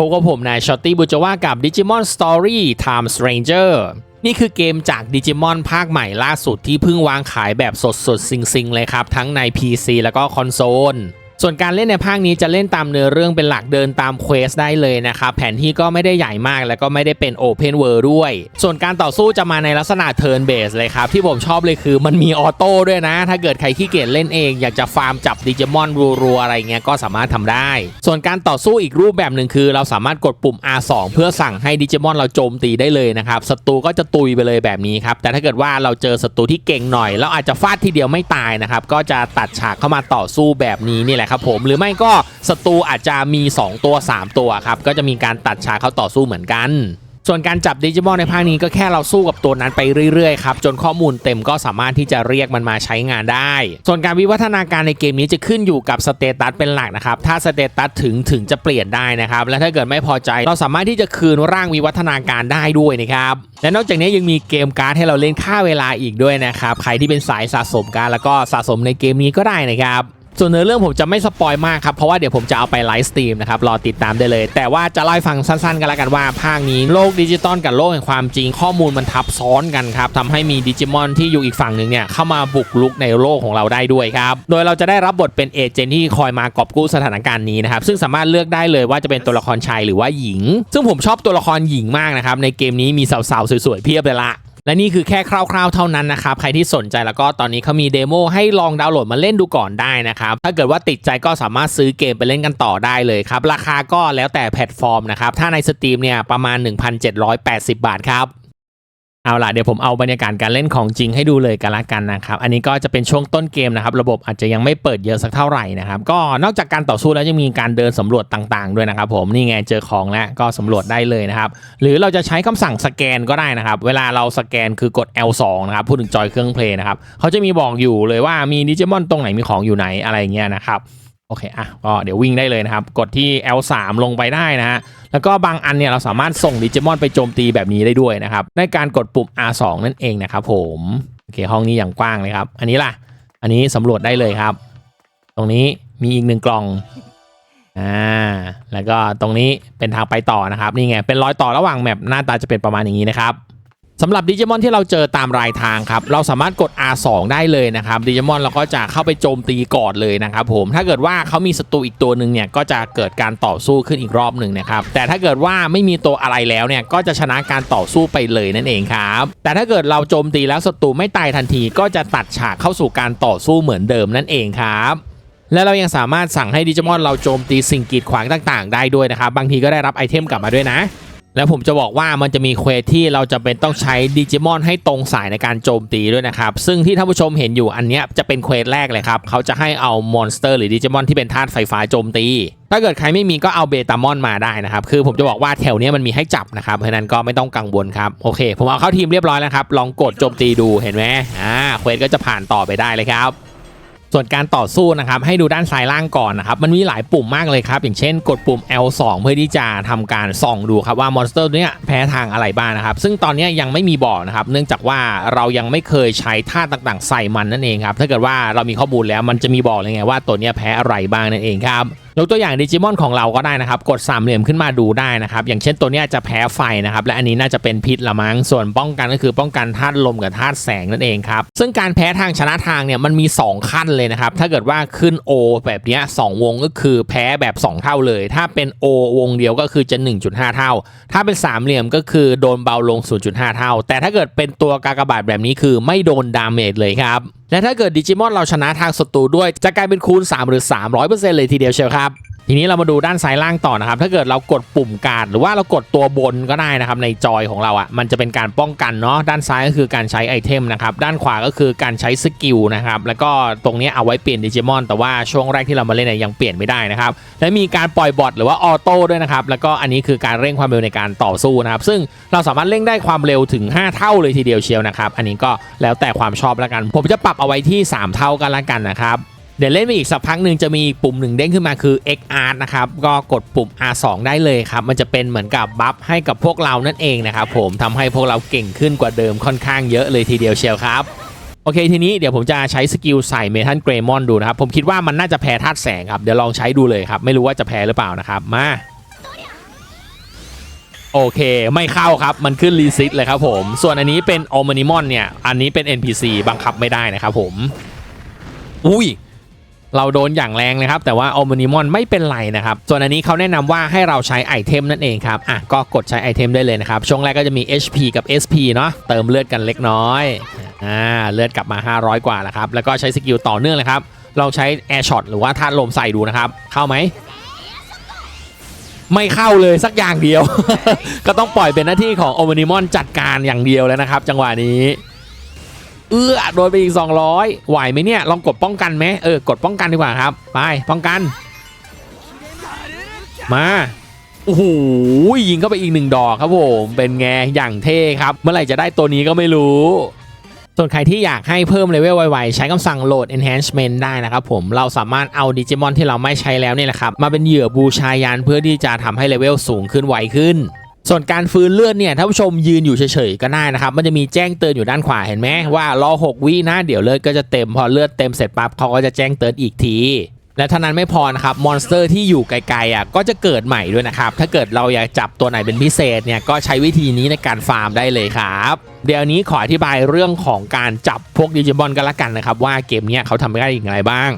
พบกับผมนายชอตตี้บุจว่ากับ Digimon Story Time Stranger นี่คือเกมจาก Digimon ภาคใหม่ล่าสุดที่เพิ่งวางขายแบบสดๆซิงๆ เลยครับ ทั้งใน PC แล้วก็คอนโซล ส่วนการเล่นในภาคนี้จะเล่นตามเนื้อเรื่องเป็นหลักเดินตามเควสได้เลยนะครับแผนที่ก็ไม่ได้ใหญ่มากแล้วก็ไม่ได้เป็น Open World ด้วย ส่วนการต่อสู้จะมาในลักษณะ Turn Base เลยครับ ที่ผมชอบเลยคือมันมีออโต้ด้วยนะ ถ้าเกิดใครขี้เกียจเล่นเอง อยากจะฟาร์มจับดิจิมอนรัวๆอะไรเงี้ยก็สามารถทำได้ ส่วนการต่อสู้อีกรูปแบบหนึ่งคือ เราสามารถกดปุ่ม R2 เพื่อสั่งให้ดิจิมอนเราโจมตีได้เลยนะครับศัตรูก็จะตุยไปเลยแบบนี้ครับแต่ถ้าเกิดว่าเราเจอศัตรูที่เก่งหน่อยเราอาจจะฟาดทีเดียวไม่ตายนะครับก็จะตัดฉากเข้ามาต่อสู้แบบนี้นี่แหละครับผมหรือไม่ก็ศัตรูอาจจะมี 2 ตัว 3 ตัวครับก็จะมีการตัดฉากเขาต่อสู้เหมือนกันส่วนการจับดิจิมอนในภาคนี้ก็แค่เราสู้กับตัวนั้นไปเรื่อยๆครับจนข้อมูลเต็มก็สามารถที่จะเรียกมันมาใช้งานได้ ส่วนการวิวัฒนาการในเกมนี้จะขึ้นอยู่กับสเตตัสเป็นหลักนะครับถ้าสเตตัสถึงถึงจะเปลี่ยนได้นะครับและถ้าเกิดไม่พอใจเราสามารถที่จะคืนร่างวิวัฒนาการได้ด้วยนะครับและนอกจากนี้ยังมีเกมการ์ดให้เราเล่นค่าเวลาอีกด้วยนะครับใครที่เป็นสายสะสมการดแล้วก็สะสมในเกมนี้ก็ได้นะครับ ส่วนเนื้อเรื่องผมจะไม่สปอยมากครับ เพราะว่าเดี๋ยวผมจะเอาไปไลฟ์สตรีมนะครับ รอติดตามได้เลย แต่ว่าจะเล่าฟังสั้นๆ กันแล้วกันว่า ภาคนี้โลกดิจิตอลกับโลกแห่งความจริงข้อมูลมันทับซ้อนกันครับทำให้มีดิจิมอนที่อยู่อีกฝั่งหนึ่งเนี่ยเข้ามาบุกลุกในโลกของเราได้ด้วยครับ โดยเราจะได้รับบทเป็นเอเจนต์ที่คอยมากอบกู้สถานการณ์นี้นะครับซึ่งสามารถเลือกได้เลยว่าจะเป็นตัวละครชายหรือว่าหญิง ซึ่งผมชอบตัวละครหญิงมากนะครับในเกมนี้มีสาวๆสวยๆเพียบเลยละ และนี่คือแค่คร่าวๆเท่านั้นนะครับ ใครที่สนใจแล้วก็ตอนนี้เขามีเดโมให้ลองดาวน์โหลดมาเล่นดูก่อนได้นะครับ ถ้าเกิดว่าติดใจก็สามารถซื้อเกมไปเล่นกันต่อได้เลยครับ ราคาก็แล้วแต่แพลตฟอร์มนะครับ ถ้าในสตรีมเนี่ยประมาณ 1,780 บาทครับ เอาล่ะเดี๋ยวผมเอาบรรยากาศการเล่นของจริงให้ดูเลยกันละกันนะครับอันนี้ก็จะเป็นช่วงต้นเกมนะครับระบบอาจจะยังไม่เปิดเยอะสักเท่าไหร่นะครับก็นอกจากการต่อสู้แล้วยังมีการเดินสำรวจต่างๆ ด้วยนะครับผมนี่ไงเจอของแล้วก็สำรวจได้เลยนะครับหรือเราจะใช้คำสั่งสแกนก็ได้นะครับเวลาเราสแกนคือกด L2 นะครับพูดถึงจอยเครื่องเพลย์นะครับเขาจะมีบอกอยู่เลยว่ามีดิจิมอนตรงไหนมีของอยู่ไหนอะไรเงี้ยนะครับ โอเค อะ ก็เดี๋ยววิ่งได้เลยนะครับ กดที่ L3 ลงไปได้นะฮะ แล้วก็บางอันเนี่ยเราสามารถส่งดิจิมอนไปโจมตีแบบนี้ได้ด้วยนะครับ ในการกดปุ่ม R2 นั่นเองนะครับผม โอเค ห้องนี้อย่างกว้างเลยครับ อันนี้ล่ะ อันนี้สำรวจได้เลยครับ ตรงนี้มีอีกหนึ่งกล่อง อ่า แล้วก็ตรงนี้เป็นทางไปต่อนะครับ นี่ไง เป็นรอยต่อระหว่างแมปหน้าตาจะเป็นประมาณอย่างนี้นะครับ สำหรับดิจิมอนที่เราเจอตามรายทางครับ เราสามารถกด R2 ได้เลยนะครับดิจิมอนเราก็จะเข้าไปโจมตีก่อนเลยนะครับผมถ้าเกิดว่าเขามีศัตรูอีกตัวหนึ่งเนี่ยก็จะเกิดการต่อสู้ขึ้นอีกรอบหนึ่งนะครับแต่ถ้าเกิดว่าไม่มีตัวอะไรแล้วเนี่ยก็จะชนะการต่อสู้ไปเลยนั่นเองครับแต่ถ้าเกิดเราโจมตีแล้วศัตรูไม่ตายทันที ก็จะตัดฉากเข้าสู่การต่อสู้เหมือนเดิมนั่นเองครับและเรายังสามารถสั่งให้ดิจิมอนเราโจมตีสิ่งกีดขวางต่าง ๆ ได้ด้วยนะครับบางทีก็ได้รับไอเทมกลับมาด้วยนะ แล้วผมจะบอกว่ามันจะมีเควสที่เราจะเป็นต้องใช้ดิจิมอนให้ตรงสายในการโจมตีด้วยนะครับ ซึ่งที่ท่านผู้ชมเห็นอยู่อันนี้จะเป็นเควสแรกเลยครับ เขาจะให้เอามอนสเตอร์หรือดิจิมอนที่เป็นธาตุไฟฟ้าโจมตี ถ้าเกิดใครไม่มีก็เอาเบตามอนมาได้นะครับ คือผมจะบอกว่าแถวนี้มันมีให้จับนะครับเพราะฉะนั้นก็ไม่ต้องกังวลครับ โอเค ผมเอาเข้าทีมเรียบร้อยแล้วครับ ลองกดโจมตีดูเห็นไหมอ่าเควสก็จะผ่านต่อไปได้เลยครับ ส่วนการต่อสู้นะครับให้ดูด้านซ้ายล่างก่อนนะครับมันมีหลายปุ่มมากเลยครับอย่างเช่น กดปุ่ม L2 เพื่อที่จะทำการส่องดูครับว่ามอนสเตอร์เนี้ยแพ้ทางอะไรบ้างนะครับซึ่งตอนนี้ยยังไม่มีบอกนะครับเนื่องจากว่าเรายังไม่เคยใช้ท่าต่างๆ ใส่มันนั่นเองครับถ้าเกิดว่าเรามีข้อมูลแล้วมันจะมีบอกเลยไงว่าตัวเนี้ยแพ้อะไรบ้างนั่นเองครับ ยกตัวอย่างดิจิมอนของเราก็ได้นะครับ กดสามเหลี่ยมขึ้นมาดูได้นะครับ อย่างเช่นตัวนี้จะแพ้ไฟนะครับ และอันนี้น่าจะเป็นพิษละมั้ง ส่วนป้องกันก็คือป้องกันธาตุลมกับธาตุแสงนั่นเองครับ ซึ่งการแพ้ทางชนะทางเนี่ยมันมี 2 ขั้นเลยนะครับ ถ้าเกิดว่าขึ้น O แบบนี้ยสองวงก็คือแพ้แบบ 2 เท่าเลย ถ้าเป็น O วงเดียวก็คือจะ 1.5 เท่า ถ้าเป็นสามเหลี่ยมก็คือโดนเบาลง 0.5 เท่า แต่ถ้าเกิดเป็นตัวกากบาทแบบนี้คือไม่โดนดาเมจเลยครับและถ้าเกิดดิจิมอนเราชนะทางศัตรูด้วยจะกลายเป็นคูณ 3 หรือ 300%เลยทีเดียวเชียวครับ ทีนี้เรามาดูด้านซ้ายล่างต่อนะครับ ถ้าเกิดเรากดปุ่มการดหรือว่าเรากดตัวบนก็ได้นะครับในจอยของเราอะ่ะมันจะเป็นการป้องกันเนาะด้านซ้ายก็คือการใช้ไอเทมนะครับด้านขวาก็คือการใช้สกิลนะครับแล้วก็ตรงนี้เอาไว้เปลี่ยนดิจิมอนแต่ว่าช่วงแรกที่เรามาเล่นเนี่ยยังเปลี่ยนไม่ได้นะครับและมีการปล่อยบอทหรือว่าออโต้ด้วยนะครับแล้วก็อันนี้คือการเร่งความเร็วในการต่อสู้นะครับซึ่งเราสามารถเร่งได้ความเร็วถึง 5 เท่าเลยทีเดียวเชียวนะครับอันนี้ก็แล้วแต่ความชอบแล้วกัน ผมจะปรับเอาไว้ที่ 3 เท่ากันละกันนะครับ เดี๋ยวเล่นไปอีกสักพักหนึ่งจะมีปุ่มหนึ่งเด้งขึ้นมาคือ XR นะครับ ก็กดปุ่ม R2 ได้เลยครับ มันจะเป็นเหมือนกับบัฟให้กับพวกเรานั่นเองนะครับผมทำให้พวกเราเก่งขึ้นกว่าเดิมค่อนข้างเยอะเลยทีเดียวเชียวครับโอเคทีนี้เดี๋ยวผมจะใช้สกิลใส่เมทัลเกรมอนดูนะครับ ผมคิดว่ามันน่าจะแพ้ธาตุแสงครับ เดี๋ยวลองใช้ดูเลยครับ ไม่รู้ว่าจะแพ้หรือเปล่านะครับ มา โอเคไม่เข้าครับมันขึ้นรีซิตเลยครับผม ส่วนอันนี้เป็นโอมนิมอนเนี่ย อันนี้เป็น NPC บังคับไม่ได้นะครับผม อุ้ย เราโดนอย่างแรงเลยครับ แต่ว่าโอมนิมอนไม่เป็นไรนะครับ ส่วนอันนี้เขาแนะนำว่าให้เราใช้ไอเทมนั่นเองครับ อะ ก็กดใช้ไอเทมได้เลยนะครับ ช่วงแรกก็จะมี HP กับ SP เนาะ เติมเลือดกันเล็กน้อย อ่า เลือดกลับมา 500 กว่าแล้วครับ แล้วก็ใช้สกิลต่อเนื่องเลยครับ ลองใช้ Air Shot หรือว่าธาตุลมใส่ดูนะครับ เข้าไหมไม่เข้าเลยสักอย่างเดียว ก็ต้องปล่อยเป็นหน้าที่ของโอมนิมอนจัดการอย่างเดียวแล้วนะครับ จังหวะนี้ เอื้อโดนไปอีก 200 ไหวไหมเนี่ย ลองกดป้องกันไหมเออกดป้องกันดีกว่าครับ ไปป้องกัน มาโอ้โหยิงเข้าไปอีกหนึ่งดอกครับผมเป็นไงอย่างเท่ครับ เมื่อไหร่จะได้ตัวนี้ก็ไม่รู้ส่วนใครที่อยากให้เพิ่มเลเวลไวๆ ใช้คำสั่งโหลด enhancement ได้นะครับผม เราสามารถเอาดิจิมอนที่เราไม่ใช้แล้วเนี่ยแหละครับ มาเป็นเหยื่อบูชายันเพื่อที่จะทำให้เลเวลสูงขึ้นไวขึ้น ส่วนการฟื้นเลือดเนี่ยท่านผู้ชมยืนอยู่เฉยๆก็ได้นะครับ มันจะมีแจ้งเตือนอยู่ด้านขวาเห็นไหมว่ารอ 6 วินะเดี๋ยวเลือดก็จะเต็มพอเลือดเต็มเสร็จปั๊บเขาก็จะแจ้งเตือนอีกทีและเท่านั้นไม่พอนะครับมอนสเตอร์ที่อยู่ไกลๆอะก็จะเกิดใหม่ด้วยนะครับ ถ้าเกิดเราอยากจับตัวไหนเป็นพิเศษเนี่ยก็ใช้วิธีนี้ในการฟาร์มได้เลยครับ เดี๋ยวนี้ขออธิบายเรื่องของการจับพวกดิจิมอนกันละกันนะครับ ว่าเกมเนี้ยเขาทำได้อย่างไรบ้าง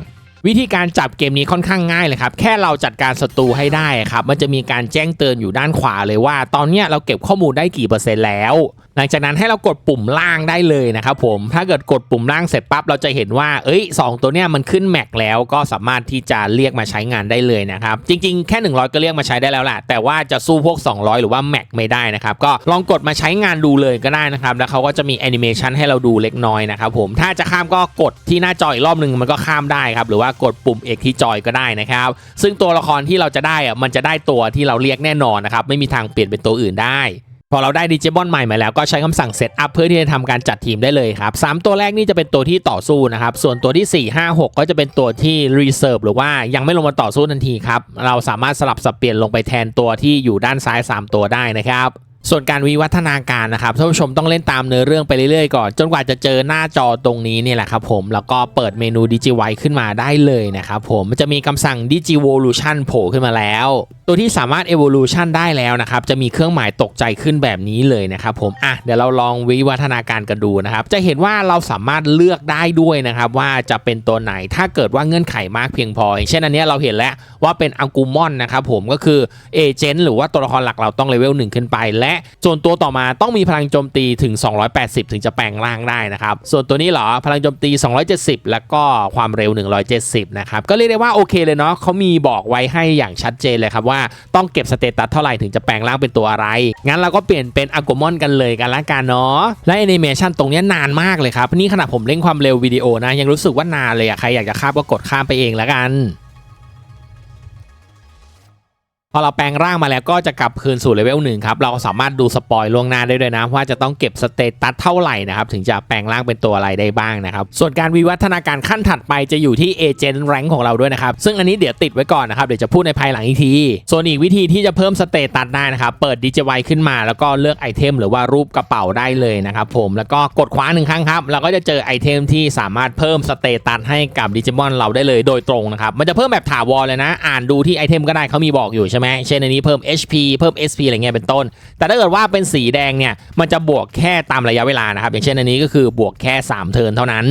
วิธีการจับเกมนี้ค่อนข้างง่ายเลยครับ แค่เราจัดการศัตรูให้ได้ครับ มันจะมีการแจ้งเตือนอยู่ด้านขวาเลยว่า ตอนนี้เราเก็บข้อมูลได้กี่เปอร์เซ็นต์แล้ว หลังจากนั้นให้เรากดปุ่มล่างได้เลยนะครับผมถ้าเกิดกดปุ่มล่างเสร็จปั๊บเราจะเห็นว่า เอ้ยสองตัวเนี้ยมันขึ้นแม็กแล้วก็สามารถที่จะเรียกมาใช้งานได้เลยนะครับ จริงๆ แค่ 100 ก็เรียกมาใช้ได้แล้วแหละแต่ว่าจะสู้พวก 200 หรือว่าแม็กไม่ได้นะครับ ก็ลองกดมาใช้งานดูเลยก็ได้นะครับ แล้วเขาก็จะมีแอนิเมชันให้เราดูเล็กน้อยนะครับผมถ้าจะข้ามก็กดที่หน้าจออีกรอบหนึ่งมันก็ข้ามได้ครับหรือว่ากดปุ่มเอกที่จอยก็ได้นะครับซึ่งตัวละครที่เราจะได้อะมันจะได้ตัวที่เราเรียกแน่นอนนะครับไม่มีทางเปลี่ยนเป็นตัวอื่นได้ พอเราได้ดิจิบอนใหม่มาแล้วก็ใช้คำสั่งเซตอัพเพื่อที่จะทำการจัดทีมได้เลยครับ3ตัวแรกนี่จะเป็นตัวที่ต่อสู้นะครับ ส่วนตัวที่ 4 5 6 ก็จะเป็นตัวที่รีเซิร์ฟหรือว่ายังไม่ลงมาต่อสู้ทันทีครับ เราสามารถสลับสับเปลี่ยนลงไปแทนตัวที่อยู่ด้านซ้าย 3 ตัวได้นะครับ ส่วนการวิวัฒนาการนะครับท่านผู้ชมต้องเล่นตามเนื้อเรื่องไปเรื่อยๆก่อน จนกว่าจะเจอหน้าจอตรงนี้เนี่ยแหละครับผมแล้วก็เปิดเมนูดิจิไวขึ้นมาได้เลยนะครับผมมันจะมีคำสั่ง Digivolution โผล่ขึ้นมาแล้ว ตัวที่สามารถ Evolution ได้แล้วนะครับ จะมีเครื่องหมายตกใจขึ้นแบบนี้เลยนะครับผมอะเดี๋ยวเราลองวิวัฒนาการกันดูนะครับ จะเห็นว่าเราสามารถเลือกได้ด้วยนะครับว่าจะเป็นตัวไหนถ้าเกิดว่าเงื่อนไขมากเพียงพออย่างเช่นอันนี้เราเห็นแล้วว่าเป็นอังกูมอนนะครับผมก็คือเอเจนต์หรือว่าตัวละครหลักเราต้องเลเวลหนึ่งขึ้นไปและส่วนตัวต่อมาต้องมีพลังโจมตีถึง 280 ถึงจะแปลงร่างได้นะครับ ส่วนตัวนี้เหรอพลังโจมตี 270 แล้วก็ความเร็ว 170 นะครับ ก็เรียกได้ว่าโอเคเลยเนาะเขามีบอกไว้ให้อย่างชัดเจนเลยครับว่าต้องเก็บสเตตัสเท่าไหร่ถึงจะแปลงร่างเป็นตัวอะไร งั้นเราก็เปลี่ยนเป็นอ g กมอนกันเลยกันละกันเนาะและแอนิเมชันตรงนี้นานมากเลยครับนี่ขณะผมเล่นความเร็ววิดีโอนะยังรู้สึกว่านานเลยอะใครอยากจะข้ามก็กดข้ามไปเองแล้วกัน พอเราแปลงร่างมาแล้วก็จะกลับคืนสู่เลเวลหนึ่งครับ เราสามารถดูสปอยล่วงหน้าได้ด้วยนะ ว่าจะต้องเก็บสเตตัสเท่าไหร่นะครับ ถึงจะแปลงร่างเป็นตัวอะไรได้บ้างนะครับ ส่วนการวิวัฒนาการขั้นถัดไปจะอยู่ที่เอเจนต์แรงของเราด้วยนะครับ ซึ่งอันนี้เดี๋ยวติดไว้ก่อนนะครับ เดี๋ยวจะพูดในภายหลังอีกที ส่วนอีกวิธีที่จะเพิ่มสเตตัสได้นะครับ เปิดดิจิไวขึ้นมาแล้วก็เลือกไอเทมหรือว่ารูปกระเป๋าได้เลยนะครับผมแล้วก็กดคว้าหนึ่งครั้งครับเราก็จะเจอไอเทมที่สามารถเพิ่มสเตตัสให้กับดิจิมอนเราได้เลยโดยตรงนะครับมันจะเพิ่มแบบถาวรเลยนะ อ่านดูที่ไอเทมก็ได้เขามีบอกอยู่ใช่ช่ไหมเช่นอันนี้เพิ่ม HP เพิ่ม SP อะไรเงี้ยเป็นต้น แต่ถ้าเกิดว่าเป็นสีแดงเนี่ยมันจะบวกแค่ตามระยะเวลานะครับอย่างเช่นอันนี้ก็คือบวกแค่ 3 เทิร์นเท่านั้น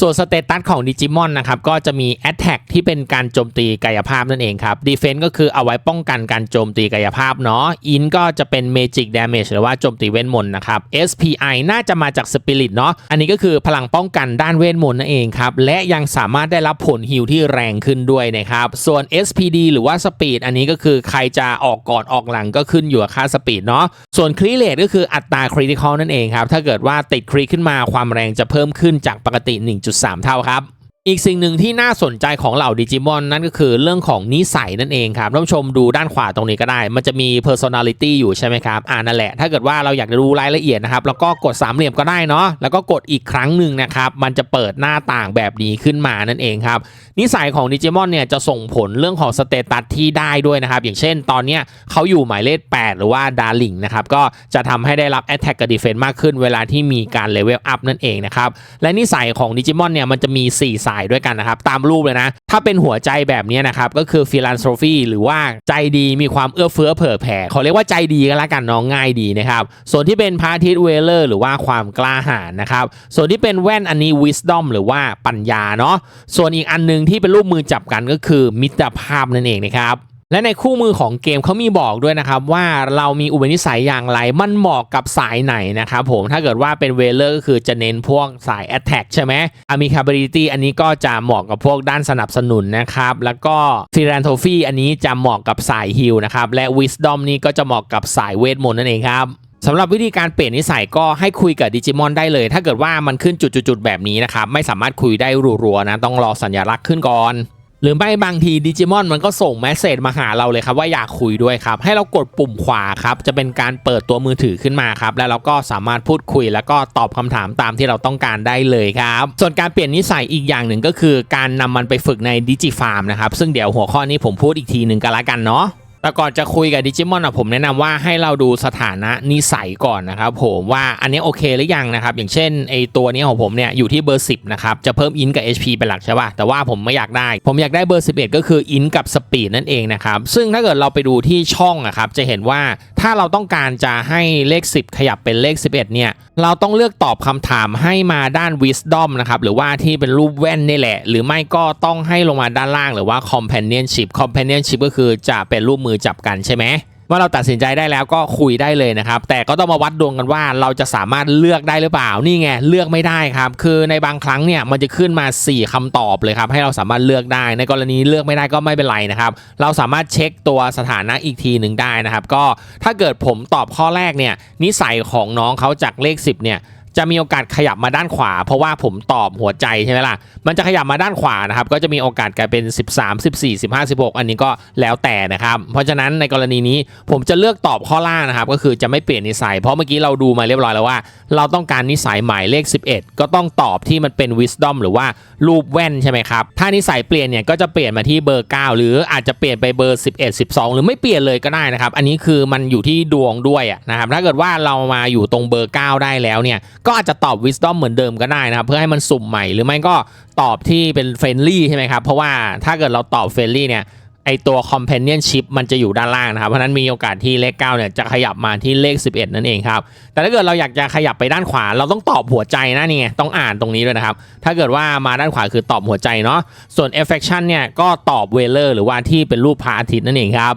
ส่วนสเตตัสของดิจิมอนนะครับก็จะมี Attack ที่เป็นการโจมตีกายภาพนั่นเองครับ Defense ก็คือเอาไว้ป้องกันการโจมตีกายภาพเนาะ In ก็จะเป็น Magic Damage หรือว่าโจมตีเวทมนต์นะครับ SPI น่าจะมาจาก Spirit เนาะอันนี้ก็คือพลังป้องกันด้านเวทมนต์นั่นเองครับ และยังสามารถได้รับผลฮิลที่แรงขึ้นด้วยนะครับ ส่วน SPD หรือว่า Speed อันนี้ก็คือใครจะออกก่อนออกหลังก็ขึ้นอยู่กับค่า Speed เนาะส่วนครีเลตก็คืออัตราคริติคอลนั่นเองครับถ้าเกิดว่าติดคริขึ้นมาความแรงจะเพิ่มขึ้นจากปกติ1.3 เท่าครับ อีกสิ่งหนึ่งที่น่าสนใจของเหล่าดิจิมอนนั่นก็คือเรื่องของนิสัยนั่นเองครับท่านผู้ชมดูด้านขวาตรงนี้ก็ได้ มันจะมี personality อยู่ใช่ไหมครับ อ่านั่นแหละ ถ้าเกิดว่าเราอยากจะดูรายละเอียดนะครับแล้วก็กดสามเหลี่ยมก็ได้เนาะแล้วก็กดอีกครั้งหนึ่งนะครับ มันจะเปิดหน้าต่างแบบนี้ขึ้นมานั่นเองครับ นิสัยของดิจิมอนเนี่ยจะส่งผลเรื่องของสเตตัสที่ได้ด้วยนะครับ อย่างเช่น ตอนเนี้ยเขาอยู่หมายเลข 8 หรือว่าดาร์ลิงนะครับก็จะทำให้ได้รับ Attack กับ Defense มากขึ้น เวลาที่มีการเลเวลอัพนั่นเองนะครับและนิสัยของดิจิมอนเนี่ยมันจะมี4สายด้วยกันนะครับ ตามรูปเลยนะ ถ้าเป็นหัวใจแบบนี้นะครับ ก็คือฟิลันโซฟีหรือว่าใจดีมีความเอื้อเฟื้อเผื่อแผ่เขาเรียกว่าใจดีก็แล้วกันน้องง่ายดีนะครับ ส่วนที่เป็นพาทิตเวเลอร์หรือว่าความกล้าหาญนะครับ ส่วนที่เป็นแว่นอันนี้วิสตอมหรือว่าปัญญาเนาะส่วนอีกอันหนึงที่เป็นรูปมือจับกันก็คือมิตรภาพนั่นเองนะครับ และในคู่มือของเกมเขามีบอกด้วยนะครับว่าเรามีอุปนิสัยอย่างไรมันเหมาะกับสายไหนนะครับผมถ้าเกิดว่าเป็นเวเลอร์ก็คือจะเน้นพวกสาย Attack ใช่ไหม Amicability อันนี้ก็จะเหมาะกับพวกด้านสนับสนุนนะครับแล้วก็ Philanthropy อันนี้จะเหมาะกับสายฮิลนะครับและ Wisdom นี่ก็จะเหมาะกับสายเวทมนต์นั่นเองครับสำหรับวิธีการเปลี่ยนนิสัยก็ให้คุยกับดิจิมอนได้เลย ถ้าเกิดว่ามันขึ้นจุดๆๆแบบนี้นะครับไม่สามารถคุยได้รัวๆนะต้องรอสัญลักษณ์ขึ้นก่อน หรือไม่บางทีดิจิมอนมันก็ส่งแมสเซจมาหาเราเลยครับว่าอยากคุยด้วยครับ ให้เรากดปุ่มขวาครับ จะเป็นการเปิดตัวมือถือขึ้นมาครับ แล้วเราก็สามารถพูดคุย แล้วก็ตอบคำถามตามที่เราต้องการได้เลยครับ ส่วนการเปลี่ยนนิสัยอีกอย่างหนึ่งก็คือ การนำมันไปฝึกในดิจิฟาร์มนะครับซึ่งเดี๋ยวหัวข้อนี้ผมพูดอีกทีหนึ่งกันละกันเนาะ แต่ก่อนจะคุยกับดิจิมอนอะผมแนะนำว่าให้เราดูสถานะนิสัยก่อนนะครับผมว่าอันนี้โอเคหรือยังนะครับอย่างเช่นไอตัวนี้ของผมเนี่ยอยู่ที่เบอร์ 10นะครับจะเพิ่มอินกับ HP เป็นหลักใช่ป่ะแต่ว่าผมไม่อยากได้ ผมอยากได้เบอร์ 11 ก็คืออินกับสปีดนั่นเองนะครับซึ่งถ้าเกิดเราไปดูที่ช่องอะครับจะเห็นว่า ถ้าเราต้องการจะให้เลข 10 ขยับเป็นเลข 11 เนี่ย เราต้องเลือกตอบคำถามให้มาด้าน Wisdom นะครับ หรือว่าที่เป็นรูปแว่นนี่แหละ หรือไม่ก็ต้องให้ลงมาด้านล่างหรือว่า Companionship Companionship ก็คือจะเป็นรูปมือจับกันใช่ไหม ว่าเราตัดสินใจได้แล้วก็คุยได้เลยนะครับ แต่ก็ต้องมาวัดดวงกันว่าเราจะสามารถเลือกได้หรือเปล่านี่ไงเลือกไม่ได้ครับ คือในบางครั้งเนี่ยมันจะขึ้นมา 4คำตอบเลยครับให้เราสามารถเลือกได้ ในกรณีเลือกไม่ได้ก็ไม่เป็นไรนะครับ เราสามารถเช็คตัวสถานะอีกทีหนึ่งได้นะครับ ก็ถ้าเกิดผมตอบข้อแรกเนี่ยนิสัยของน้องเขาจากเลข 10เนี่ย จะมีโอกาสขยับมาด้านขวา เพราะว่าผมตอบหัวใจใช่ไหมล่ะ มันจะขยับมาด้านขวานะครับ ก็จะมีโอกาสกลายเป็น 13 14 15 16 อันนี้ก็แล้วแต่นะครับ เพราะฉะนั้นในกรณีนี้ผมจะเลือกตอบข้อล่างนะครับ ก็คือจะไม่เปลี่ยนนิสัย เพราะเมื่อกี้เราดูมาเรียบร้อยแล้วว่า เราต้องการนิสัยหมายเลข 11 ก็ต้องตอบที่มันเป็น wisdom หรือว่ารูปแว่นใช่ไหมครับ ถ้านิสัยเปลี่ยนเนี่ยก็จะเปลี่ยนมาที่เบอร์ 9 หรืออาจจะเปลี่ยนไปเบอร์ 11 12 หรือไม่เปลี่ยนเลยก็ได้นะครับ อันนี้คือมันอยู่ที่ดวงด้วยนะครับ ถ้าเกิดว่าเรามาอยู่ตรงเบอร์ 9 ได้แล้วเนี่ยก็อาจจะตอบ wisdom เหมือนเดิมก็ได้นะครับ เพื่อให้มันสุ่มใหม่หรือไม่ก็ตอบที่เป็น friendly ใช่ไหมครับ เพราะว่าถ้าเกิดเราตอบ friendly เนี่ยไอตัว companionship มันจะอยู่ด้านล่างนะครับ เพราะนั้นมีโอกาสที่เลข 9 เนี่ยจะขยับมาที่เลข 11 นั่นเองครับ แต่ถ้าเกิดเราอยากจะขยับไปด้านขวา เราต้องตอบหัวใจนะนี่ไงต้องอ่านตรงนี้ด้วยนะครับ ถ้าเกิดว่ามาด้านขวาคือตอบหัวใจเนาะส่วน affection เนี่ยก็ตอบ Whaler หรือว่าที่เป็นรูปพระอาทิตย์นั่นเองครับ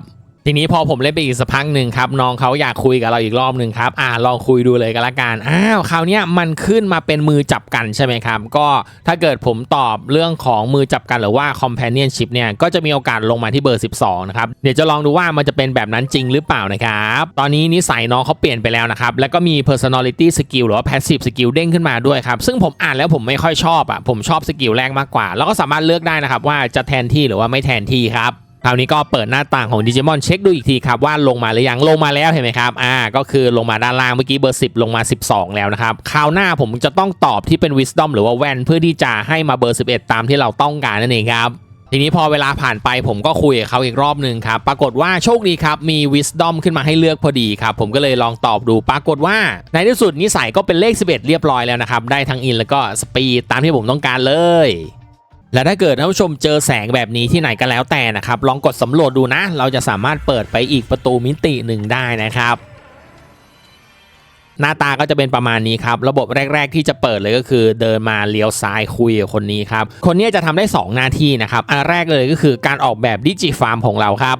ทีนี้พอผมเล่นไปอีกสักพักหนึ่งครับน้องเขาอยากคุยกับเราอีกรอบหนึ่งครับอ่าลองคุยดูเลยกันละกันอ้าวคราวนี้มันขึ้นมาเป็นมือจับกันใช่ไหมครับ ก็ถ้าเกิดผมตอบเรื่องของมือจับกันหรือว่า companionship เนี่ยก็จะมีโอกาสลงมาที่เบอร์ 12 นะครับ เดี๋ยวจะลองดูว่ามันจะเป็นแบบนั้นจริงหรือเปล่านะครับ ตอนนี้นิสัยน้องเขาเปลี่ยนไปแล้วนะครับ แล้วก็มี personality skill หรือว่า passive skill เด้งขึ้นมาด้วยครับ ซึ่งผมอ่านแล้วผมไม่ค่อยชอบอะผมชอบสกิลแรกมากกว่า แล้วก็สามารถเลือกได้นะครับว่าจะแทนที่หรือว่าไม่แทนที่ครับ คราวนี้ก็เปิดหน้าต่างของดิจิมอนเช็คดูอีกทีครับว่าลงมาหรือยังลงมาแล้วเห็นไหมครับอ่าก็คือลงมาด้านล่างเมื่อกี้เบอร์ 10 ลงมา 12 แล้วนะครับคราวหน้าผมจะต้องตอบที่เป็น Wisdom หรือว่าแว่นเพื่อที่จะให้มาเบอร์ 11 ตามที่เราต้องการนั่นเองครับทีนี้พอเวลาผ่านไปผมก็คุยกับเขาอีกรอบหนึ่งครับ ปรากฏว่าโชคดีครับ มี Wisdom ขึ้นมาให้เลือกพอดีครับ ผมก็เลยลองตอบดูปรากฏว่า ในที่สุดนิสัยก็เป็นเลข 11 เรียบร้อยแล้วนะครับ ได้ทั้งอินแล้วก็สปีดตามที่ผมต้องการเลย และถ้าเกิดท่านผู้ชมเจอแสงแบบนี้ที่ไหนก็แล้วแต่นะครับ ลองกดสำรวจดูนะ เราจะสามารถเปิดไปอีกประตูมิติหนึ่งได้นะครับหน้าตาก็จะเป็นประมาณนี้ครับ ระบบแรก ๆ ที่จะเปิดเลยก็คือ เดินมาเลี้ยวซ้ายคุยกับคนนี้ครับ คนนี้จะทำได้ 2 หน้าที่นะครับ อันแรกเลยก็คือการออกแบบดิจิฟาร์มของเราครับ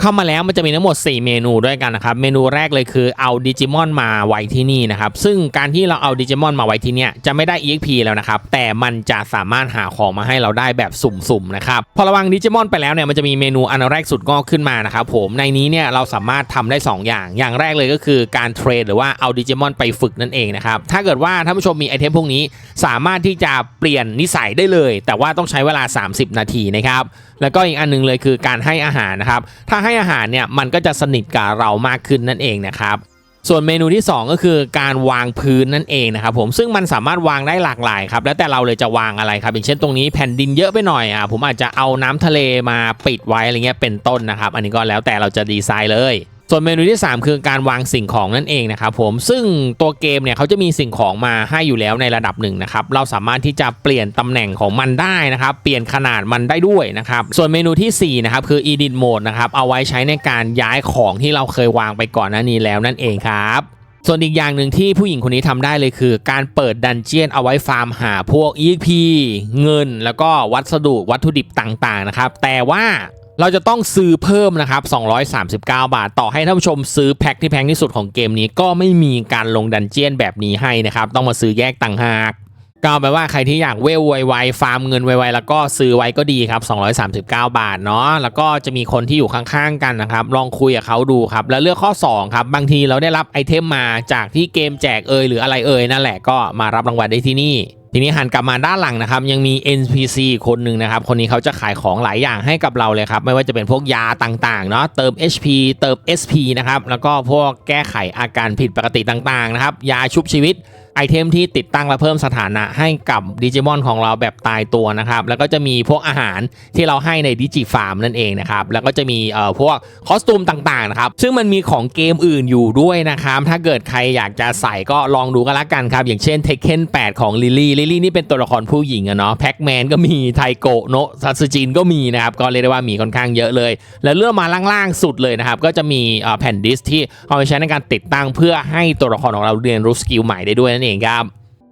เข้ามาแล้วมันจะมีทั้งหมด 4 เมนูด้วยกันนะครับ เมนูแรกเลยคือเอาดิจิมอนมาไว้ที่นี่นะครับ ซึ่งการที่เราเอาดิจิมอนมาไว้ที่เนี่ยจะไม่ได้ EXP แล้วนะครับ แต่มันจะสามารถหาของมาให้เราได้แบบสุ่มๆนะครับ พอระวังดิจิมอนไปแล้วเนี่ยมันจะมีเมนูอันแรกสุดงอกขึ้นมานะครับผมในนี้เนี่ยเราสามารถทำได้ 2 อย่าง อย่างแรกเลยก็คือการเทรดหรือว่าเอาดิจิมอนไปฝึกนั่นเองนะครับถ้าเกิดว่าท่านผู้ชมมีไอเทมพวกนี้สามารถที่จะเปลี่ยนนิสัยได้เลย แต่ว่าต้องใช้เวลา 30 นาทีนะครับแล้วก็อีกอันนึงเลยคือการให้อาหารนะครับถ้าให้อาหารเนี่ยมันก็จะสนิทกับเรามากขึ้นนั่นเองนะครับส่วนเมนูที่ 2 ก็คือการวางพื้นนั่นเองนะครับผมซึ่งมันสามารถวางได้หลากหลายครับแล้วแต่เราเลยจะวางอะไรครับอย่างเช่นตรงนี้แผ่นดินเยอะไปหน่อยอะผมอาจจะเอาน้ำทะเลมาปิดไว้อะไรเงี้ยเป็นต้นนะครับ อันนี้ก็แล้วแต่เราจะดีไซน์เลย ส่วนเมนูที่ 3 คือการวางสิ่งของนั่นเองนะครับผมซึ่งตัวเกมเนี่ยเขาจะมีสิ่งของมาให้อยู่แล้วในระดับหนึ่งนะครับเราสามารถที่จะเปลี่ยนตำแหน่งของมันได้นะครับเปลี่ยนขนาดมันได้ด้วยนะครับส่วนเมนูทีสี่4นะครับคือ edit mode นะครับเอาไว้ใช้ในการย้ายของที่เราเคยวางไปก่อนหน้านี้แล้วนั่นเองครับส่วนอีกอย่างหนึ่งที่ผู้หญิงคนนี้ทำได้เลยคือ การเปิดดันเจียนเอาไว้ฟาร์มหาพวก EXP เงิน แล้วก็วัสดุวัตถุดิบต่างๆนะครับแต่ว่า เราจะต้องซื้อเพิ่มนะครับ 239 บาท ต่อให้ท่านผู้ชมซื้อแพ็คที่แพงที่สุดของเกมนี้ก็ไม่มีการลงดันเจียนแบบนี้ให้นะครับ ต้องมาซื้อแยกต่างหากก็เอาไปนว่าใครที่อยากเวลไวๆฟาร์มเงินไวๆแล้วก็ซื้อไว้ก็ดีครับ 239 บาทเนาะแล้วก็จะมีคนที่อยู่ข้างๆกันนะครับ ลองคุยกับเขาดูครับ แล้วเลือกข้อ 2 ครับ บางทีเราได้รับไอเทมมาจากที่เกมแจกเอยหรืออะไรเอยนั่นแหละก็มารับรางวัลได้ที่นี่ ทีนี้หันกลับมาด้านหลังนะครับยังมี NPC คนหนึ่งนะครับคนนี้เขาจะขายของหลายอย่างให้กับเราเลยครับไม่ว่าจะเป็นพวกยาต่างๆเนาะเติม HP เติม SP นะครับแล้วก็พวกแก้ไขอาการผิดปกติต่างๆนะครับยาชุบชีวิต ไอเทมที่ติดตั้งและเพิ่มสถานะให้กับดิจิมอนของเราแบบตายตัวนะครับ แล้วก็จะมีพวกอาหารที่เราให้ในดิจิฟาร์มนั่นเองนะครับ แล้วก็จะมีเอ่อพวกคอสตูมต่างๆนะครับ ซึ่งมันมีของเกมอื่นอยู่ด้วยนะครับ ถ้าเกิดใครอยากจะใส่ก็ลองดูกันละกันครับ อย่างเช่น Tekken 8ของลิลี่ลิลี่นี่เป็นตัวละครผู้หญิงอะเนาะแพ็กแมนก็มีไทโกะโนะซัตสึจินก็มีนะครับ ก็เรียกได้ว่ามีค่อนข้างเยอะเลย แล้วเลื่อนมาล่างๆสุดเลยนะครับ ก็จะมีเอ่อแผ่นดิสที่เอาไปใช้ในการติดตั้งเพื่อให้ตัวละครของเราเรียนรู้สกิลใหม่ได้ด้วยนั่นเองครับ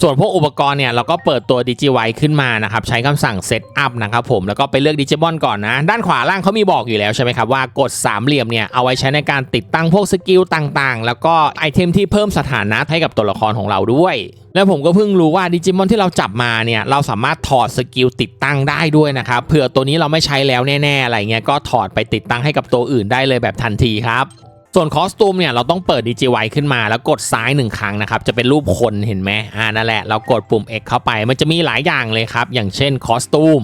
ส่วนพวกอุปกรณ์เนี่ยเราก็เปิดตัวดิจิไวขึ้นมานะครับใช้คำสั่งเซตอัพนะครับผมแล้วก็ไปเลือกดิจิมอนก่อนนะ ด้านขวาล่างเขามีบอกอยู่แล้วใช่ไหมครับว่ากดสามเหลี่ยมเนี่ยเอาไว้ใช้ในการติดตั้งพวกสกิลต่างๆ แล้วก็ไอเทมที่เพิ่มสถานะให้กับตัวละครของเราด้วย แล้วผมก็เพิ่งรู้ว่าดิจิมอนที่เราจับมาเนี่ยเราสามารถถอดสกิลติดตั้งได้ด้วยนะครับเผื่อตัวนี้เราไม่ใช้แล้วแน่ๆอะไรเงี้ยก็ถอดไปติดตั้งให้กับตัวอื่นได้เลยแบบทันทีครับ ส่วนคอสตูมเนี่ยเราต้องเปิด DJY ขึ้นมาแล้วกดซ้ายหนึ่งครั้งนะครับ จะเป็นรูปคนเห็นไหมอ่านั่นแหละเรากดปุ่ม X เข้าไป มันจะมีหลายอย่างเลยครับ อย่างเช่นคอสตูม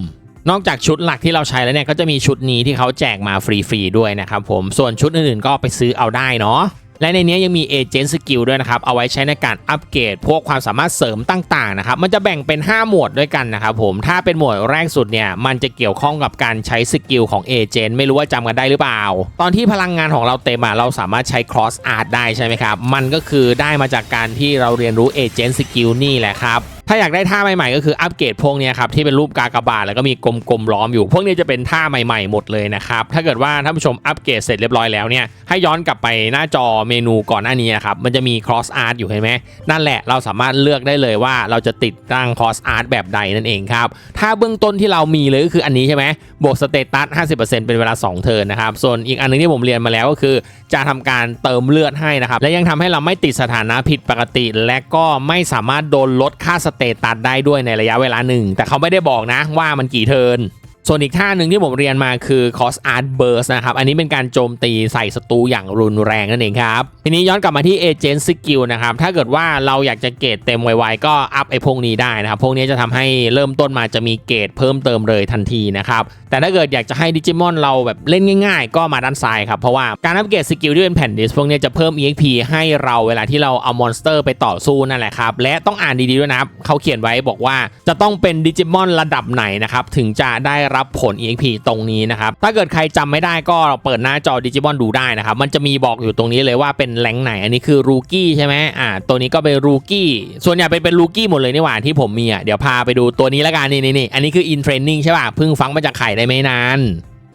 นอกจากชุดหลักที่เราใช้แล้วเนี่ยก็จะมีชุดนี้ที่เขาแจกมาฟรีๆด้วยนะครับผมส่วนชุดอื่นๆก็ไปซื้อเอาได้เนาะ และในนี้ยังมีเอเจนต์สกิลด้วยนะครับ เอาไว้ใช้ในการอัปเกรด พวกความสามารถเสริมต่างๆนะครับ มันจะแบ่งเป็น 5 หมวดด้วยกันนะครับผม ถ้าเป็นหมวดแรกสุดเนี่ย มันจะเกี่ยวข้องกับการใช้สกิลของเอเจนต์ไม่รู้ว่าจำกันได้หรือเปล่า ตอนที่พลังงานของเราเต็มอะเราสามารถใช้ cross art ได้ใช่ไหมครับ มันก็คือได้มาจากการที่เราเรียนรู้เอเจนต์สกิลนี่แหละครับ ถ้าอยากได้ท่าใหม่ๆ ก็คืออัปเกรดพวกนี้ครับที่เป็นรูปกากบาทแล้วก็มีกลมๆล้อมอยู่ พวกนี้จะเป็นท่าใหม่ๆหมดเลยนะครับถ้าเกิดว่าท่านผู้ชมอัปเกรดเสร็จเรียบร้อยแล้วเนี่ยให้ย้อนกลับไปหน้าจอเมนูก่อนหน้านี้นะครับมันจะมี cross art อยู่เห็นไหมนั่นแหละเราสามารถเลือกได้เลยว่าเราจะติดตั้ง cross art แบบใดนั่นเองครับถ้าเบื้องต้นที่เรามีเลยก็คืออันนี้ใช่ไหมบวกสเตตัส50%เป็นเวลา 2 เทิร์นนะครับส่วนอีกอันนึงที่ผมเรียนมาแล้วก็คือ จะทำการเติมเลือดให้นะครับและยังทำให้เราไม่ติดสถานะผิดปกติ และก็ไม่สามารถโดนลดค่าสเตตัสได้ด้วยในระยะเวลาหนึ่ง แต่เขาไม่ได้บอกนะว่ามันกี่เทิร์น ส่วนอีกท่าหนึ่งที่ผมเรียนมาคือ Cost Art Burst นะครับ อันนี้เป็นการโจมตีใส่ศัตรูอย่างรุนแรงนั่นเองครับ ทีนี้ย้อนกลับมาที่ Agent Skill นะครับ ถ้าเกิดว่าเราอยากจะเกรดเต็มไวๆก็อัพไอ้พวกนี้ได้นะครับ พวกนี้จะทำให้เริ่มต้นมาจะมีเกรดเพิ่มเติมเลยทันทีนะครับ แต่ถ้าเกิดอยากจะให้ดิจิมอนเราแบบเล่นง่ายๆ ก็มาด้านซ้ายครับ เพราะว่าการอัปเกรดสกิลที่เป็นแผ่นดิสพวกนี้จะเพิ่ม EXP ให้เราเวลาที่เราเอามอนสเตอร์ไปต่อสู้นั่นแหละครับ และต้องอ่านดีๆด้วยนะครับเขาเขียนไว้บอกว่าจะต้องเป็นดิจิมอนระดับไหนนะครับถึงจะได้รับผล EXP ตรงนี้นะครับถ้าเกิดใครจำไม่ได้ก็เปิดหน้าจอดิจิบอนดูได้นะครับมันจะมีบอกอยู่ตรงนี้เลยว่าเป็นแรงค์ไหน อันนี้คือรูกี้ใช่ไหมอ่าตัวนี้ก็เป็นรูกี้ส่วนใหญ่เป็นเป็นรูกี้หมดเลยนี่หว่าที่ผมมีอะเดี๋ยวพาไปดูตัวนี้ละกันนี่นี่นี่อันนี้คืออินเทรนนิ่งใช่ป่ะเพิ่งฟังมาจากไข่ได้ไม่นาน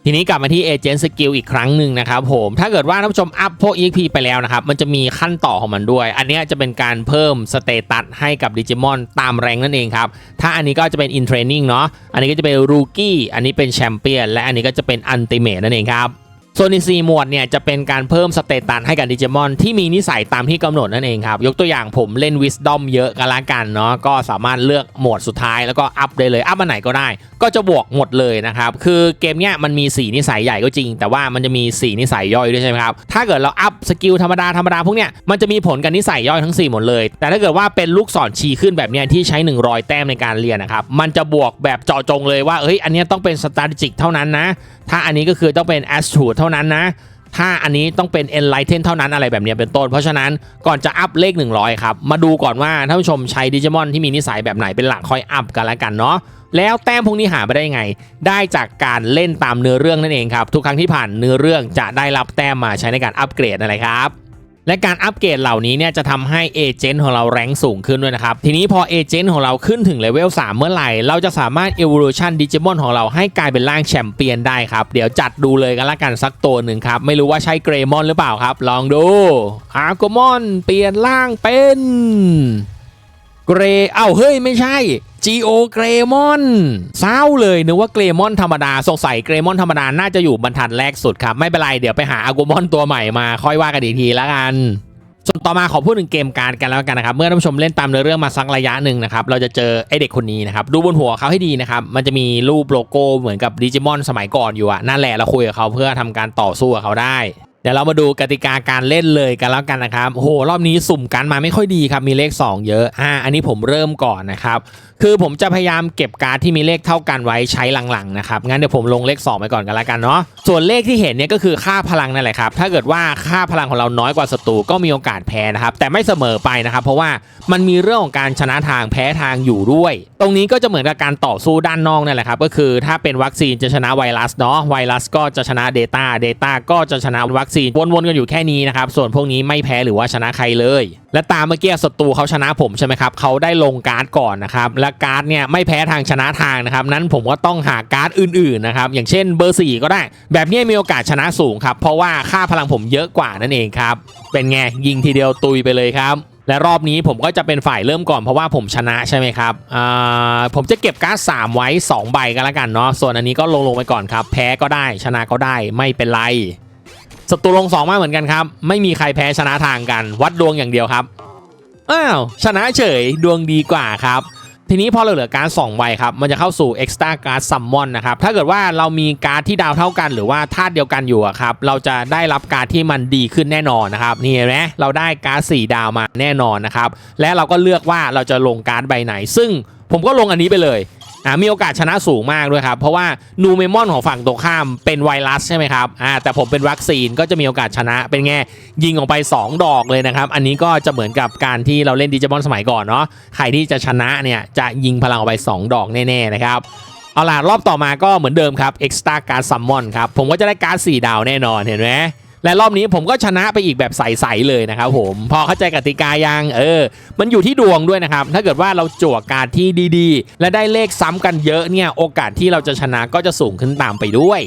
ทีนี้กลับมาที่เอเจนต์สกิลอีกครั้งหนึ่งนะครับผมถ้าเกิดว่าท่านผู้ชมอัพพวก EXP ไปแล้วนะครับ มันจะมีขั้นต่อของมันด้วย อันนี้จะเป็นการเพิ่มสเตตัสให้กับดิจิมอนตามแรงนั่นเองครับ ถ้าอันนี้ก็จะเป็นอินเทรนนิ่งเนาะอันนี้ก็จะเป็นรูกี้อันนี้เป็นแชมเปี้ยนและอันนี้ก็จะเป็นอันติเมตนั่นเองครับ ส่วนอีก4หมวดเนี่ยจะเป็นการเพิ่มสเตตัสให้กับดิจิมอนที่มีนิสัยตามที่กำหนดนั่นเองครับ ยกตัวอย่างผมเล่น Wisdom เยอะกันละกันเนาะก็สามารถเลือกหมวดสุดท้ายแล้วก็อัพได้เลย อัพมาไหนก็ได้ ก็จะบวกหมดเลยนะครับ คือเกมเนี้ยมันมี 4 นิสัยใหญ่ก็จริง แต่ว่ามันจะมี 4 นิสัยย่อยด้วยใช่ไหมครับ ถ้าเกิดเราอัพสกิลธรรมดาธรรมดาพวกเนี้ยมันจะมีผลกับนิสัยย่อยทั้ง 4 หมดเลย แต่ถ้าเกิดว่าเป็นลูกศรชี้ขึ้นแบบเนี้ยที่ใช้ 100 แต้มในการเรียนนะครับมันจะบวกแบบเจาะจงเลยว่าเอ้ยอันนี้ต้องเป็น strategic เท่านั้นนะ ถ้าอันนี้ก็คือต้องเป็น astute เท่านั้นนะ ถ้าอันนี้ต้องเป็น Enlighten เท่านั้นอะไรแบบนี้เป็นต้น เพราะฉะนั้นก่อนจะอัพเลข 100 ครับ มาดูก่อนว่าท่านผู้ชมใช้ดิจิมอนที่มีนิสัยแบบไหนเป็นหลักค่อยอัพกันแล้วกันเนาะแล้วแต้มพวกนี้หาไปได้ไง ได้จากการเล่นตามเนื้อเรื่องนั่นเองครับ ทุกครั้งที่ผ่านเนื้อเรื่องจะได้รับแต้มมาใช้ในการอัปเกรดอะไรครับ และการอัปเกรดเหล่านี้เนี่ยจะทำให้เอเจนต์ของเราแรงสูงขึ้นด้วยนะครับ ทีนี้พอเอเจนต์ของเราขึ้นถึงเลเวล3เมื่อไหร่ เราจะสามารถ evolution Digimon ของเราให้กลายเป็นร่างแชมเปี้ยนได้ครับ เดี๋ยวจัดดูเลยกันละกันสักตัวหนึ่งครับ ไม่รู้ว่าใช่เกรมอนหรือเปล่าครับ ลองดูอาร์โกมอนเปลี่ยนร่างเป็น เกรเอ้าเฮ้ยไม่ใช่ G.O. เกรมอนเศร้าเลยนึกว่าเกรมอนธรรมดาสงสัยเกรมอนธรรมดา น่าจะอยู่บรรทัดแรกสุดครับ ไม่เป็นไร เดี๋ยวไปหาอากูมอนตัวใหม่มา ค่อยว่ากันอีกทีละกันส่วนต่อมาขอพูดถึงเกมการ์ดกันแล้วกันนะครับ เมื่อท่านผู้ชมเล่นตามเนื้อเรื่องมาสักระยะหนึ่งนะครับ เราจะเจอไอเด็กคนนี้นะครับ ดูบนหัวเขาให้ดีนะครับ มันจะมีรูปโลโก้เหมือนกับดิจิมอนสมัยก่อนอยู่อะนั่นแหละเราคุยกับเขาเพื่อทำการต่อสู้กับเขาได้ ดี๋ยวเรามาดูกติกาการเล่นเลยกันแล้วกันนะครับโอ้โหรอบนี้สุ่มกันมาไม่ค่อยดีครับมีเลข 2 เยอะอ่าอันนี้ผมเริ่มก่อนนะครับคือผมจะพยายามเก็บการ์ดที่มีเลขเท่ากันไว้ใช้หลังๆนะครับงั้นเดี๋ยวผมลงเลข 2 ไปก่อนกันละกันเนาะส่วนเลขที่เห็นเนี่ยก็คือค่าพลังนั่นแหละครับถ้าเกิดว่าค่าพลังของเราน้อยกว่าศัตรูก็มีโอกาสแพ้นะครับแต่ไม่เสมอไปนะครับเพราะว่ามันมีเรื่องของการชนะทางแพ้ทางอยู่ด้วย ตรงนี้ก็จะเหมือนกับการต่อสู้ด้านนอกนั่นแหละครับก็คือถ้าเป็นวัคซีนจะชนะไวรัสเนาะไวรัสก็จะชนะ Data Data ก็จะชนะวัคซีนวนๆกันอยู่แค่นี้นะครับ ส่วนพวกนี้ไม่แพ้หรือว่าชนะใครเลย และตามเมื่อกี้ศัตรูเขาชนะผมใช่ไหมครับเขาได้ลงการ์ดก่อนนะครับและการ์ดเนี่ยไม่แพ้ทางชนะทางนะครับนั้นผมก็ต้องหาการ์ดอื่นๆนะครับอย่างเช่นเบอร์ 4 ก็ได้ แบบนี้มีโอกาสชนะสูงครับเพราะว่าค่าพลังผมเยอะกว่านั่นเองครับเป็นไงยิงทีเดียวตุยไปเลยครับและรอบนี้ผมก็จะเป็นฝ่ายเริ่มก่อนเพราะว่าผมชนะใช่ไหมครับอ่าผมจะเก็บการ์ด3ไว้ 2 ใบกันแล้วกันเนาะ ส่วนอันนี้ก็ลงลงไปก่อนครับ แพ้ก็ได้ชนะก็ได้ไม่เป็นไร ศัตรูลงสองมาเหมือนกันครับ ไม่มีใครแพ้ชนะทางกัน วัดดวงอย่างเดียวครับ อ้าวชนะเฉยดวงดีกว่าครับ ทีนี้พอเราเหลือการ์ด2ใบครับ มันจะเข้าสู่ Extra Card Summon นะครับ ถ้าเกิดว่าเรามีการ์ดที่ดาวเท่ากันหรือว่าธาตุเดียวกันอยู่ครับ เราจะได้รับการ์ดที่มันดีขึ้นแน่นอนนะครับ นี่เห็นไหมเราได้การ์ด4ดาวมาแน่นอนนะครับ และเราก็เลือกว่าเราจะลงการ์ดใบไหน ซึ่งผมก็ลงอันนี้ไปเลย อ่ามีโอกาสชนะสูงมากด้วยครับ เพราะว่านูเมมอนของฝั่งตรงข้ามเป็นไวรัสใช่ไหมครับอ่าแต่ผมเป็นวัคซีนก็จะมีโอกาสชนะเป็นไงยิงออกไป 2 ดอกเลยนะครับ อันนี้ก็จะเหมือนกับการที่เราเล่นดิจิมอนสมัยก่อนเนาะใครที่จะชนะเนี่ยจะยิงพลังออกไป 2 ดอกแน่ๆนะครับเอาล่ะรอบต่อมาก็เหมือนเดิมครับ Extra Card Summon ครับผมก็จะได้การ์ด4ดาวแน่นอนเห็นไหม และรอบนี้ผมก็ชนะไปอีกแบบใสๆเลยนะครับผม พอเข้าใจกติกายังเออ มันอยู่ที่ดวงด้วยนะครับ ถ้าเกิดว่าเราจั่วการที่ดีๆ และได้เลขซ้ำกันเยอะเนี่ยโอกาสที่เราจะชนะก็จะสูงขึ้นตามไปด้วย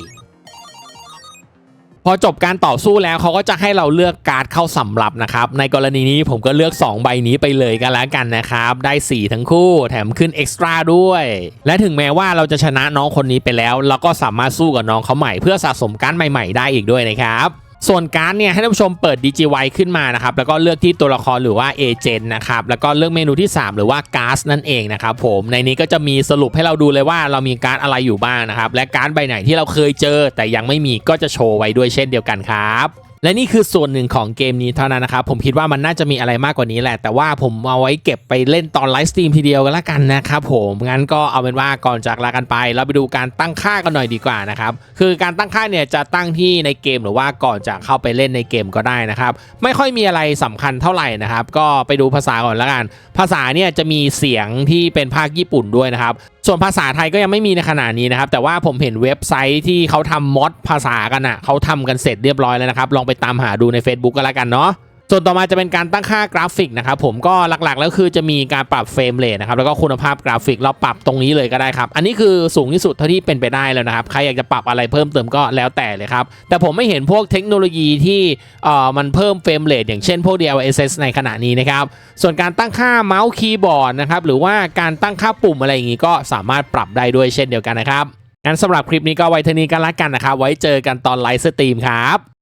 พอจบการต่อสู้แล้วเขาก็จะให้เราเลือกการ์ดเข้าสำรับนะครับ ในกรณีนี้ผมก็เลือก 2 ใบนี้ไปเลยกันแล้วกันนะครับ ได้ 4 ทั้งคู่แถมขึ้นเอ็กซ์ตร้าด้วย และถึงแม้ว่าเราจะชนะน้องคนนี้ไปแล้ว เราก็สามารถสู้กับน้องเขาใหม่เพื่อสะสมการ์ดใหม่ๆ ได้อีกด้วยนะครับ ส่วนการ์ดเนี่ยให้ท่านผู้ชมเปิด DGY ขึ้นมานะครับแล้วก็เลือกที่ตัวละครหรือว่าเอเจนต์นะครับแล้วก็เลือกเมนูที่ 3 หรือว่าการ์ดนั่นเองนะครับผมในนี้ก็จะมีสรุปให้เราดูเลยว่าเรามีการ์ดอะไรอยู่บ้างนะครับและการ์ดใบไหนที่เราเคยเจอ แต่ยังไม่มีก็จะโชว์ไว้ด้วยเช่นเดียวกันครับ และนี่คือส่วนหนึ่งของเกมนี้เท่านั้นนะครับผมคิดว่ามันน่าจะมีอะไรมากกว่านี้แหละ แต่ว่าผมเอาไว้เก็บไปเล่นตอนไลฟ์สตรีมทีเดียวกันละกันนะครับผมงั้นก็เอาเป็นว่าก่อนจากลากันไป เราไปดูการตั้งค่ากันหน่อยดีกว่านะครับคือการตั้งค่าเนี่ยจะตั้งที่ในเกมหรือว่าก่อนจะเข้าไปเล่นในเกมก็ได้นะครับไม่ค่อยมีอะไรสำคัญเท่าไหร่นะครับก็ไปดูภาษาก่อนละกัน ภาษาเนี่ยจะมีเสียงที่เป็นภาคญี่ปุ่นด้วยนะครับส่วนภาษาไทยก็ยังไม่มีในขณะนี้นะครับ แต่ว่าผมเห็นเว็บไซต์ที่เขาทำมอดภาษากันอะเขาทำกันเสร็จเรียบร้อยแล้วนะครับ ลองไปตามหาดูใน Facebook ก็แล้วกันเนาะ ส่วนต่อมาจะเป็นการตั้งค่ากราฟิกนะครับผมก็หลักๆแล้วคือจะมีการปรับเฟรมเรทนะครับแล้วก็คุณภาพกราฟิกเราปรับตรงนี้เลยก็ได้ครับ อันนี้คือสูงที่สุดเท่าที่เป็นไปได้แล้วนะครับ ใครอยากจะปรับอะไรเพิ่มเติมก็แล้วแต่เลยครับ แต่ผมไม่เห็นพวกเทคโนโลยีที่เอ่อมันเพิ่มเฟรมเรทอย่างเช่นพวก DLSS ในขณะนี้นะครับ ส่วนการตั้งค่าเมาส์คีย์บอร์ดนะครับหรือว่าการตั้งค่าปุ่มอะไรอย่างนี้ก็สามารถปรับได้ด้วยเช่นเดียวกันนะครับงั้นสำหรับคลิปนี้ก็ไว้เท่านี้กันละกันนะครับไว้เจอกันตอนไลฟ์สตรีมครับ